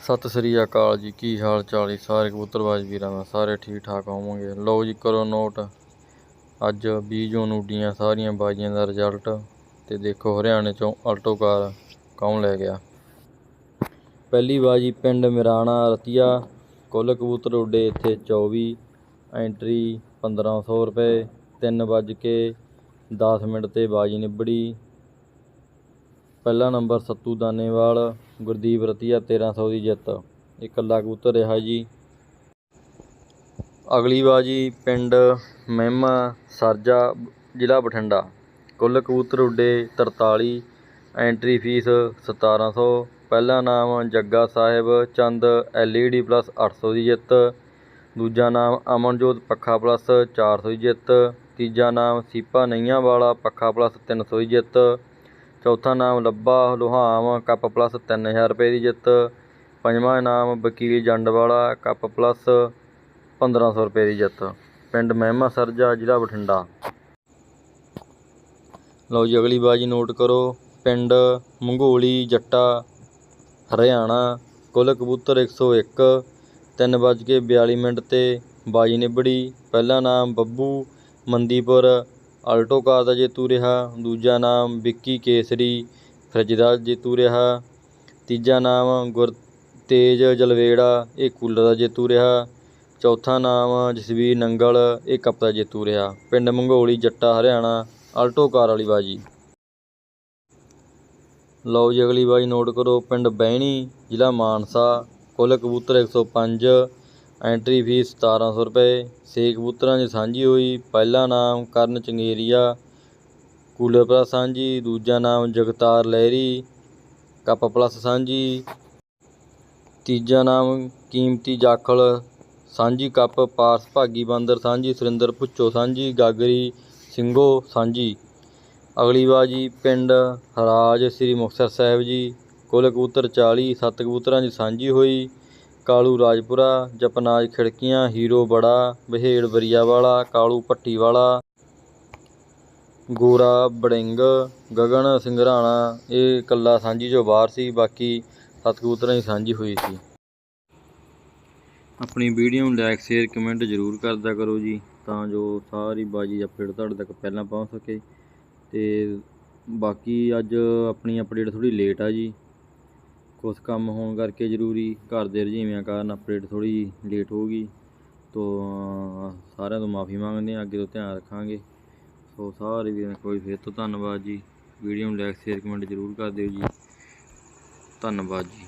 ਸਤਿ ਸ੍ਰੀ ਅਕਾਲ ਜੀ, ਕੀ ਹਾਲ ਚਾਲ ਜੀ? ਸਾਰੇ ਕਬੂਤਰਬਾਜ਼ ਵੀਰਾਂ ਦਾ, ਸਾਰੇ ਠੀਕ ਠਾਕ ਹੋਵੋਗੇ। ਲਓ ਜੀ, ਕਰੋ ਨੋਟ। ਅੱਜ 20 ਜੂਨ ਨੂੰ ਉੱਡੀਆਂ ਸਾਰੀਆਂ ਬਾਜ਼ੀਆਂ ਦਾ ਰਿਜ਼ਲਟ ਤੇ ਦੇਖੋ ਹਰਿਆਣੇ ਚੋਂ ਆਲਟੋ ਕਾਰ ਕੌਣ ਲੈ ਗਿਆ। ਪਹਿਲੀ ਬਾਜੀ ਪਿੰਡ ਮਿਰਾਣਾ, ਰਤੀਆ। ਕੁੱਲ ਕਬੂਤਰ ਉੱਡੇ ਇੱਥੇ 24 ਐਂਟਰੀ 1500 ਰੁਪਏ 3 ਵੱਜ ਕੇ 10 ਮਿੰਟ ਤੇ ਬਾਜੀ ਨਿਬੜੀ। ਪਹਿਲਾ ਨੰਬਰ ਸੱਤੂ ਦਾਨੇਵਾਲ, ਗੁਰਦੀਪ ਰਤੀਆ 1300 ਦੀ ਜਿੱਤ। ਇਕੱਲਾ ਕਬੂਤਰ ਰਿਹਾ ਜੀ। ਅਗਲੀ ਬਾਜੀ ਪਿੰਡ ਮਹਿਮਾ ਸਰਜਾ, ਜ਼ਿਲ੍ਹਾ ਬਠਿੰਡਾ। ਕੁੱਲ ਕਬੂਤਰ ਉੱਡੇ 43 ਐਂਟਰੀ ਫੀਸ 1700 ਪਹਿਲਾ ਨਾਮ ਜੱਗਾ ਸਾਹਿਬ, ਚੰਦ ਐਲਈਡੀ ਪਲੱਸ 800 ਦੀ ਜਿੱਤ। ਦੂਜਾ ਨਾਮ ਅਮਨਜੋਤ ਪੱਖਾ ਪਲੱਸ 400 ਦੀ ਜਿੱਤ। ਤੀਜਾ ਨਾਮ ਸੀਪਾ ਨਈਆਂ ਵਾਲਾ ਪੱਖਾ ਪਲੱਸ 300 ਦੀ ਜਿੱਤ। ਚੌਥਾ ਨਾਮ ਲੱਭਾ ਲੁਹਾਮ ਕੱਪ ਪਲੱਸ 3000 ਰੁਪਏ ਦੀ ਜਿੱਤ। ਪੰਜਵਾਂ ਇਨਾਮ ਵਕੀਲ ਜੰਡ ਵਾਲਾ ਕੱਪ ਪਲੱਸ 1500 ਰੁਪਏ ਦੀ ਜਿੱਤ। ਪਿੰਡ ਮਹਿਮਾ ਸਰਜਾ, ਜ਼ਿਲ੍ਹਾ ਬਠਿੰਡਾ। ਲਓ ਜੀ, ਅਗਲੀ ਬਾਜੀ ਨੋਟ ਕਰੋ। ਪਿੰਡ ਮੰਗੋਲੀ, ਜੱਟਾ, ਹਰਿਆਣਾ, ਕੁੱਲ ਕਬੂਤਰ 101 ਤਿੰਨ ਵੱਜ ਕੇ 42 ਮਿੰਟ ਤੇ ਬਾਜੀ ਨਿਬੜੀ। ਪਹਿਲਾ ਨਾਮ ਬੱਬੂ, ਮੰਦੀਪੁਰ ਆਲਟੋ ਕਾਰ ਦਾ ਜੇਤੂ ਰਿਹਾ, ਦੂਜਾ ਨਾਮ ਵਿੱਕੀ ਕੇਸਰੀ, ਫਰਿੱਜ ਦਾ ਜੇਤੂ ਰਿਹਾ, ਤੀਜਾ ਨਾਮ ਗੁਰਤੇਜ ਜਲਵੇੜਾ, ਇਹ ਕੂਲਰ ਦਾ ਜੇਤੂ ਰਿਹਾ, ਚੌਥਾ ਨਾਮ ਜਸਵੀਰ ਨੰਗਲ, ਇਹ ਕੱਪ ਦਾ ਜੇਤੂ ਰਿਹਾ। ਪਿੰਡ ਮੰਗੋਲੀ, ਜੱਟਾ, ਹਰਿਆਣਾ ਆਲਟੋ ਕਾਰ ਵਾਲੀ ਬਾਜੀ। ਲਓ ਜੀ, ਅਗਲੀ ਬਾਜੀ ਨੋਟ ਕਰੋ, ਪਿੰਡ ਬਹਿਣੀ, ਜ਼ਿਲ੍ਹਾ ਮਾਨਸਾ, ਕੁੱਲ ਕਬੂਤਰ 105 ਐਂਟਰੀ ਫੀਸ 1700 ਰੁਪਏ। ਛੇ ਕਬੂਤਰਾਂ 'ਚ ਸਾਂਝੀ ਹੋਈ। ਪਹਿਲਾ ਨਾਮ ਕਰਨ ਚੰਗੇਰੀਆ। ਕੂਲਰ ਪਲੱਸ ਸਾਂਝੀ। ਦੂਜਾ ਨਾਮ ਜਗਤਾਰ ਲਹਿਰੀ। ਕੱਪ ਪਲੱਸ ਸਾਂਝੀ। ਤੀਜਾ ਨਾਮ ਕੀਮਤੀ ਜਾਖਲ। ਸਾਂਝੀ ਕੱਪ ਪਾਰਸ ਭਾਗੀ ਬਾਂਦਰ ਸਾਂਝੀ। ਸੁਰਿੰਦਰ ਭੁੱਚੋ ਸਾਂਝੀ। ਗਾਗਰੀ ਸਿੰਘੋ ਸਾਂਝੀ। ਅਗਲੀ ਬਾਜੀ ਪਿੰਡ ਹਰਾਜ ਸ੍ਰੀ ਮੁਕਤਸਰ ਸਾਹਿਬ ਜੀ। ਕੁੱਲ ਕਬੂਤਰ 40 ਸੱਤ ਕਬੂਤਰਾਂ ਦੀ ਸਾਂਝੀ ਹੋਈ। ਕਾਲੂ ਰਾਜਪੁਰਾ, ਜਪਨਾਜ ਖਿੜਕੀਆਂ, ਹੀਰੋ ਬੜਾ, ਬਹੇੜ ਬਰੀਆਵਾਲਾ, ਕਾਲੂ ਭੱਟੀਵਾਲਾ, ਗੋਰਾ ਬੜਿੰਗ, ਗਗਨ ਸਿੰਘਰਾਣਾ ਇਹ ਇਕੱਲਾ ਸਾਂਝੀ ਚੋਂ ਬਾਹਰ ਸੀ, ਬਾਕੀ ਸੱਤ ਕਬੂਤਰਾਂ ਹੀ ਸਾਂਝੀ ਹੋਈ ਸੀ। ਆਪਣੀ ਵੀਡੀਓ ਨੂੰ ਲਾਈਕ ਸ਼ੇਅਰ ਕਮੈਂਟ ਜ਼ਰੂਰ ਕਰਦਾ ਕਰੋ ਜੀ, ਤਾਂ ਜੋ ਸਾਰੀ ਬਾਜੀ ਅਪਡੇਟ ਤੁਹਾਡੇ ਤੱਕ ਪਹਿਲਾਂ ਪਹੁੰਚ ਸਕੇ। ਤੇ ਬਾਕੀ ਅੱਜ ਆਪਣੀ ਅਪਡੇਟ ਥੋੜੀ ਲੇਟ ਆ ਜੀ। ਕੁਛ ਕੰਮ ਹੋਣ ਕਰਕੇ ਜ਼ਰੂਰੀ ਘਰ ਦੇ ਰੁਝੇਵਿਆਂ ਕਾਰਨ ਅਪਡੇਟ ਥੋੜੀ ਲੇਟ ਹੋ ਗਈ। ਤੋਂ ਸਾਰਿਆਂ ਤੋਂ ਮਾਫੀ ਮੰਗਦੇ ਹਾਂ, ਅੱਗੇ ਤੋਂ ਧਿਆਨ ਰੱਖਾਂਗੇ। ਸੋ, ਸਾਰੇ ਵੀਰਾਂ ਕੋਈ ਫਿਰ ਤੋਂ ਧੰਨਵਾਦ ਜੀ। ਵੀਡੀਓ ਨੂੰ ਲਾਈਕ ਸ਼ੇਅਰ ਕਮੈਂਟ ਜ਼ਰੂਰ ਕਰ ਦਿਓ ਜੀ। ਧੰਨਵਾਦ ਜੀ।